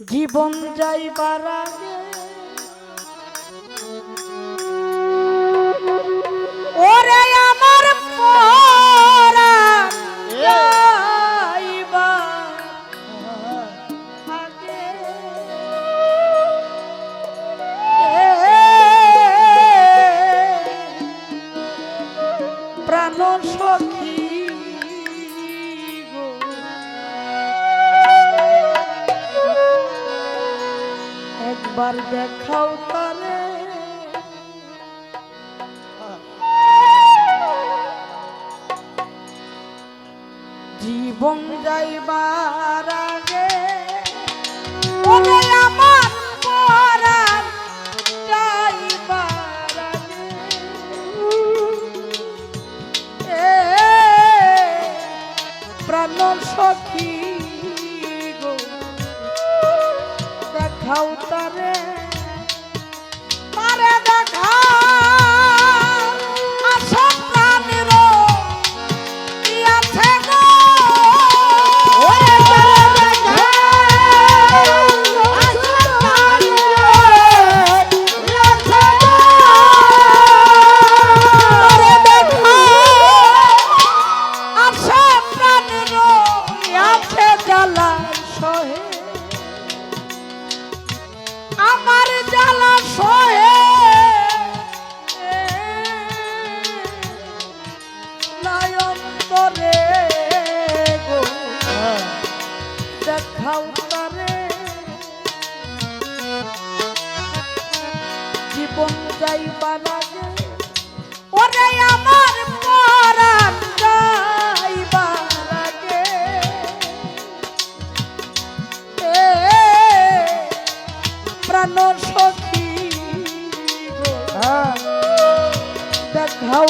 জীবন যাইবার আগে ওরে আমার প্রাণ সখী একবার দেখাও তারে। জীবন যাইবার আগে। আমার পুরানো সখী হ্যাঁ। দেখাও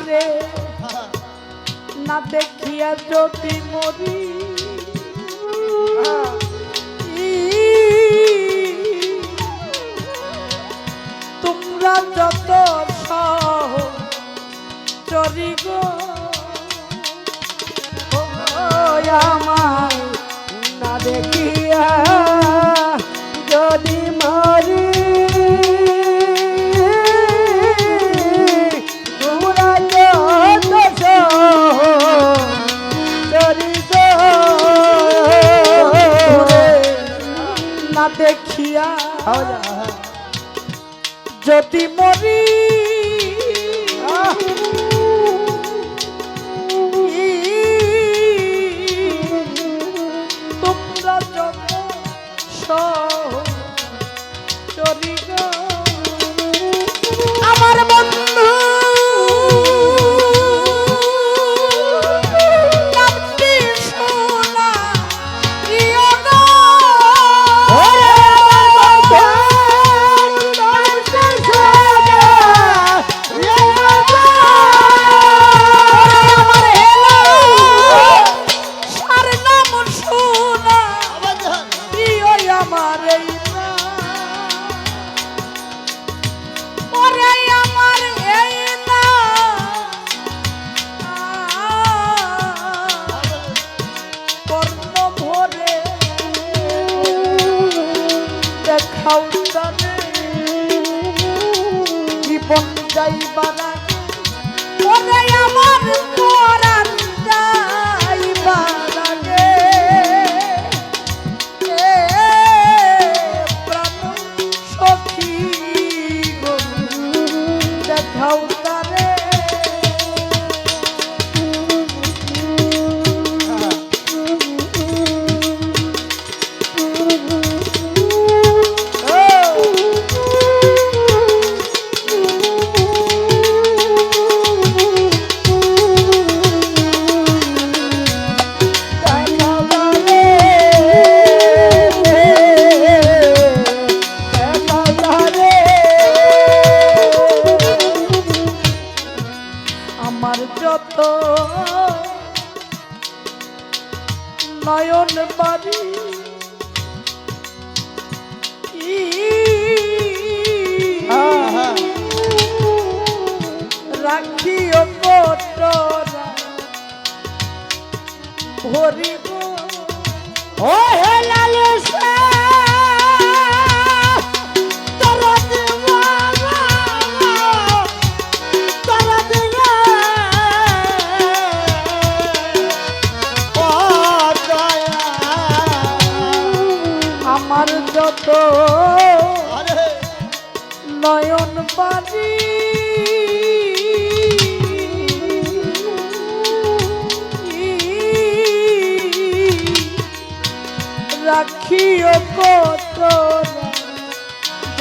তারে না দেখিয়া যদি মরি তোমরা যত সহ চরিগো দেখিয়া যদি মরি বাড়ি। রাখিও পটরা। হরিব ও হে লালেশ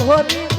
ধরি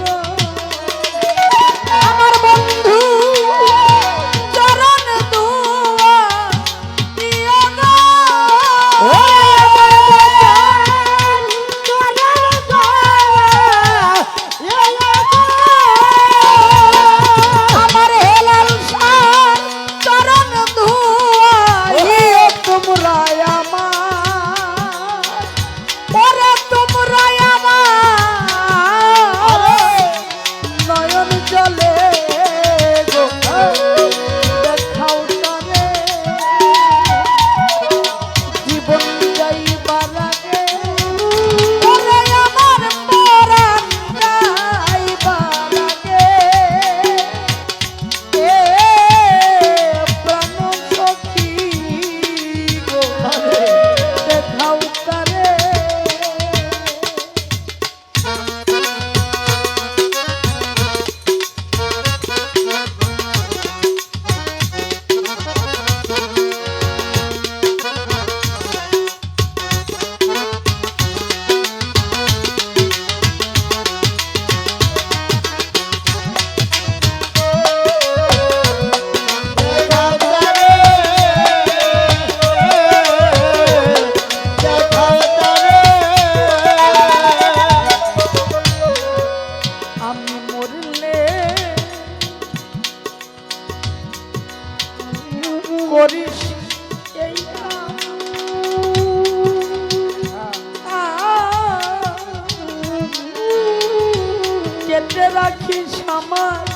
করিস এই কেটে রাখিস আমার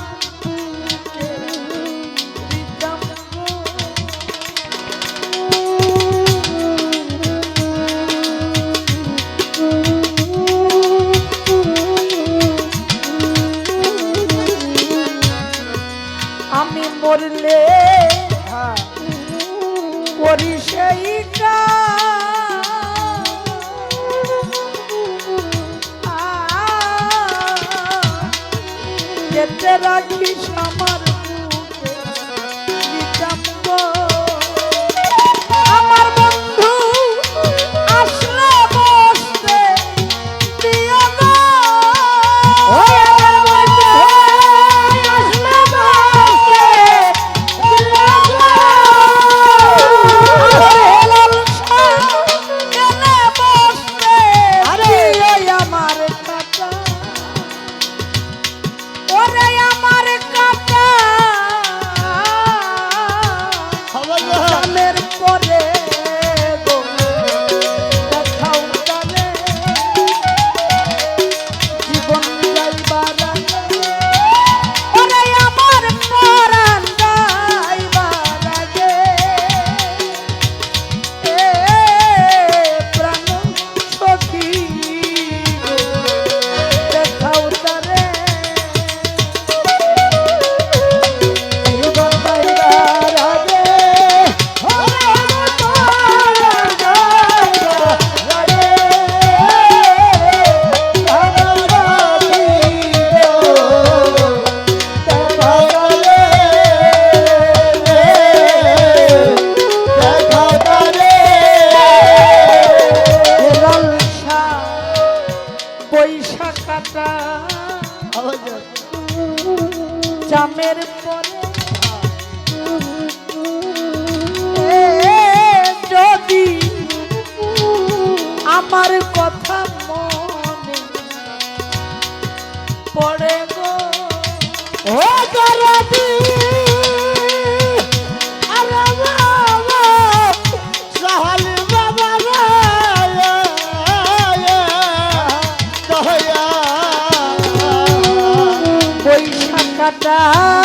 তা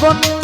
phone.